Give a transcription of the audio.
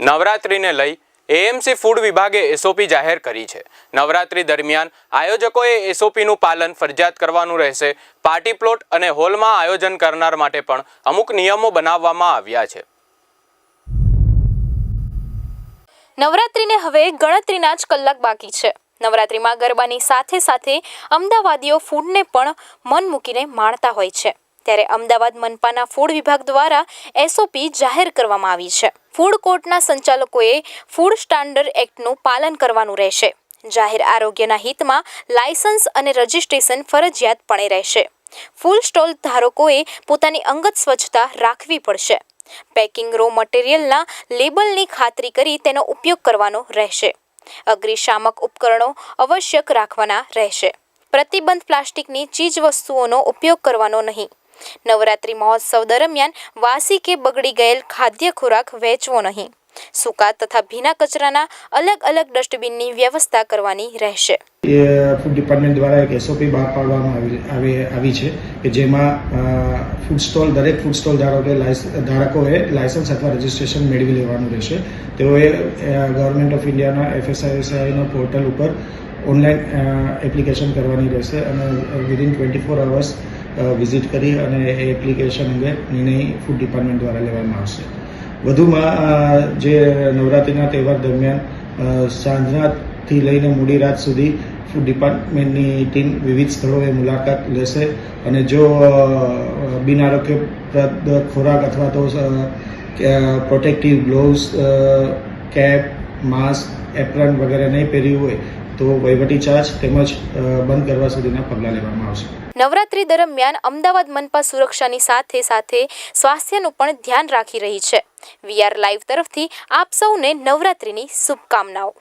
નવરાત્રિને લઈ AMC food વિભાગે SOP જાહેર કરી છે. નવરાત્રિ દરમિયાન આયોજકોએ એસઓપીનું પાલન ફરજિયાત કરવાનું રહેશે. પાર્ટી પ્લોટ અને હોલમાં આયોજન કરનાર માટે પણ અમુક નિયમો બનાવવામાં આવ્યા છે. નવરાત્રિને હવે ગણતરીના જ કલાક બાકી છે. નવરાત્રિમાં ગરબાની સાથે સાથે અમદાવાદીઓ ફૂડને પણ મન મૂકીને માણતા હોય છે. ત્યારે અમદાવાદ મનપાના ફૂડ વિભાગ દ્વારા એસઓપી જાહેર કરવામાં આવી છે. ફૂડ કોર્ટના સંચાલકોએ ફૂડ સ્ટાન્ડર્ડ એક્ટનું પાલન કરવાનું રહેશે. જાહેર આરોગ્યના હિતમાં લાયસન્સ અને રજિસ્ટ્રેશન ફરજિયાતપણે રહેશે. ફૂલ સ્ટોલ ધારકોએ પોતાની અંગત સ્વચ્છતા રાખવી પડશે. પેકિંગ રો મટીરિયલના લેબલની ખાતરી કરી તેનો ઉપયોગ કરવાનો રહેશે. અગ્નિશામક ઉપકરણો આવશ્યક રાખવાના રહેશે. પ્રતિબંધ પ્લાસ્ટિકની ચીજ વસ્તુઓનો ઉપયોગ કરવાનો નહીં. નવરાત્રિ મહોત્સવ દરમિયાન વાસી કે બગડી ગયેલ ખાદ્ય ખોરાક વેચવો નહીં. સૂકા તથા ભીના કચરાના અલગ અલગ ડસ્ટબિનની વ્યવસ્થા કરવાની રહેશે. ફૂડ ડિપાર્ટમેન્ટ દ્વારા એક એસઓપી બહાર પાડવામાં આવી આવી છે કે જેમાં ફૂડ સ્ટોલ દરેક ફૂડ સ્ટોલ ધારકોએ ધારકોએ લાયસન્સ અથવા રજિસ્ટ્રેશન મેળવી લેવાનું રહેશે. તેઓએ ગવર્મેન્ટ ઓફ ઇન્ડિયાના એફએસઆઈએસઆઈના પોર્ટલ ઉપર ઓનલાઈન એપ્લિકેશન કરવાની રહેશે અને within twenty four hours visit કરી અને એ એપ્લિકેશન અંગે નિર્ણય ફૂડ ડિપાર્ટમેન્ટ દ્વારા લેવામાં આવશે. વધુમાં જે નવરાત્રિના તહેવાર દરમિયાન સાંજનાથી લઈને મોડી રાત સુધી ફૂડ ડિપાર્ટમેન્ટની ટીમ વિવિધ સ્થળોએ મુલાકાત લેશે અને જો બિનઆરોગ્યપ્રદ બિન આરોગ્યપ્રદ ખોરાક અથવા તો protective gloves cap, mask, apron વગેરે નહીં પહેર્યું હોય તો વહીવટી ચાર્જ તેમજ બંધ કરવા સુધીના પગલાં લેવામાં આવશે. નવરાત્રી દરમિયાન અમદાવાદ મનપા સુરક્ષાની સાથે સાથે સ્વાસ્થ્યનું પણ ધ્યાન રાખી રહી છે. વીઆર લાઈવ તરફથી આપ સૌને નવરાત્રિની શુભકામનાઓ.